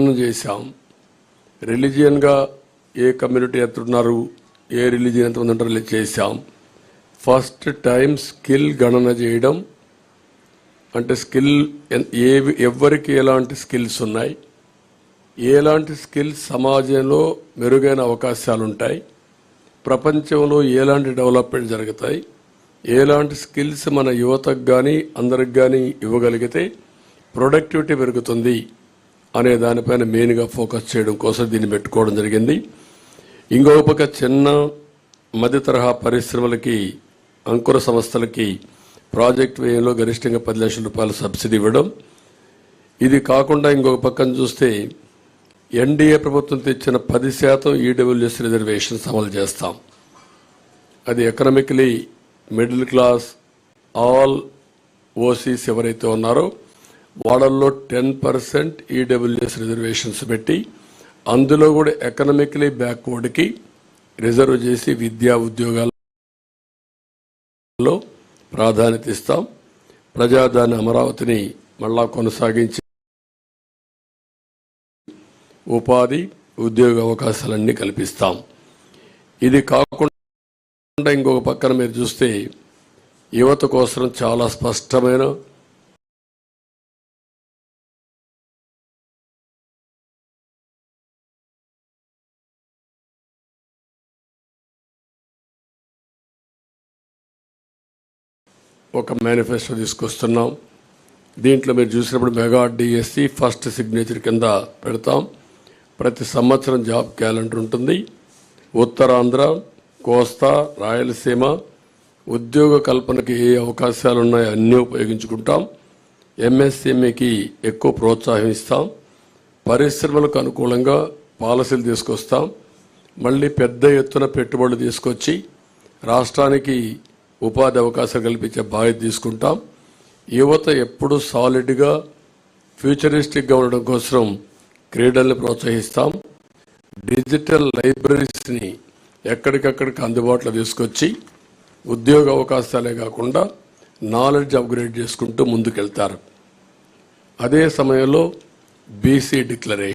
చేశాం. రిలీజియన్గా ఏ కమ్యూనిటీ ఎంత ఉన్నారు ఏ రిలీజియన్ ఎంత ఉంటారు చేశాం. ఫస్ట్ టైం స్కిల్ గణన చేయడం అంటే స్కిల్ ఏ ఎవరికి ఎలాంటి స్కిల్స్ ఉన్నాయి ఎలాంటి స్కిల్స్ సమాజంలో మెరుగైన అవకాశాలు ఉంటాయి ప్రపంచంలో ఎలాంటి డెవలప్మెంట్ జరుగుతాయి ఎలాంటి స్కిల్స్ మన యువతకు కానీ అందరికి కానీ ఇవ్వగలిగితే ప్రొడక్టివిటీ పెరుగుతుంది. అనే దానిపైన మెయిన్గా ఫోకస్ చేయడం కోసం దీన్ని పెట్టుకోవడం జరిగింది. ఇంకొక పక్క చిన్న మధ్య తరహా పరిశ్రమలకి అంకుర సంస్థలకి ప్రాజెక్ట్ వ్యయంలో గరిష్టంగా పది లక్షల రూపాయలు సబ్సిడీ ఇవ్వడం. ఇది కాకుండా ఇంకొక పక్కన చూస్తే ఎన్డీఏ ప్రభుత్వం తెచ్చిన పది శాతం ఈడబ్ల్యూఎస్ రిజర్వేషన్స్ అమలు చేస్తాం. అది economically middle class all OCs ఎవరైతే ఉన్నారో వాళ్ళల్లో టెన్ పర్సెంట్ ఈడబ్ల్యూఎస్ రిజర్వేషన్స్ పెట్టి అందులో కూడా ఎకనామికలీ బ్యాక్వర్డ్కి రిజర్వ్ చేసి విద్యా ఉద్యోగాల్లో ప్రాధాన్యత ఇస్తాం. ప్రజాదాని అమరావతిని మళ్ళా కొనసాగించి ఉపాధి ఉద్యోగ అవకాశాలన్నీ కల్పిస్తాం. ఇది కాకుండా ఇంకొక పక్కన మీరు చూస్తే యువత కోసం చాలా స్పష్టమైన ఒక మేనిఫెస్టో తీసుకొస్తున్నాం. దీంట్లో మీరు చూసినప్పుడు మెగా డిఎస్సి ఫస్ట్ సిగ్నేచర్ కింద పెడతాం. ప్రతి సంవత్సరం జాబ్ క్యాలెండర్ ఉంటుంది. ఉత్తరాంధ్ర కోస్తా రాయలసీమ ఉద్యోగ కల్పనకి ఏ అవకాశాలు ఉన్నాయో అన్నీ ఉపయోగించుకుంటాం. ఎంఎస్ఎంఈకి ఎక్కువ ప్రోత్సాహం ఇస్తాం. పరిశ్రమలకు అనుకూలంగా పాలసీలు తీసుకొస్తాం. మళ్ళీ పెద్ద ఎత్తున పెట్టుబడులు తీసుకొచ్చి రాష్ట్రానికి ఉపాధి అవకాశాలు కల్పించే బాధ్యత తీసుకుంటాం. యువత ఎప్పుడు సాలిడ్గా ఫ్యూచరిస్టిక్గా ఉండడం కోసం క్రీడల్ని ప్రోత్సహిస్తాం. డిజిటల్ లైబ్రరీస్ని ఎక్కడికక్కడికి అందుబాటులో తీసుకొచ్చి ఉద్యోగ అవకాశాలే కాకుండా నాలెడ్జ్ అప్గ్రేడ్ చేసుకుంటూ ముందుకెళ్తారు. అదే సమయంలో బీసీ డిక్లరేషన్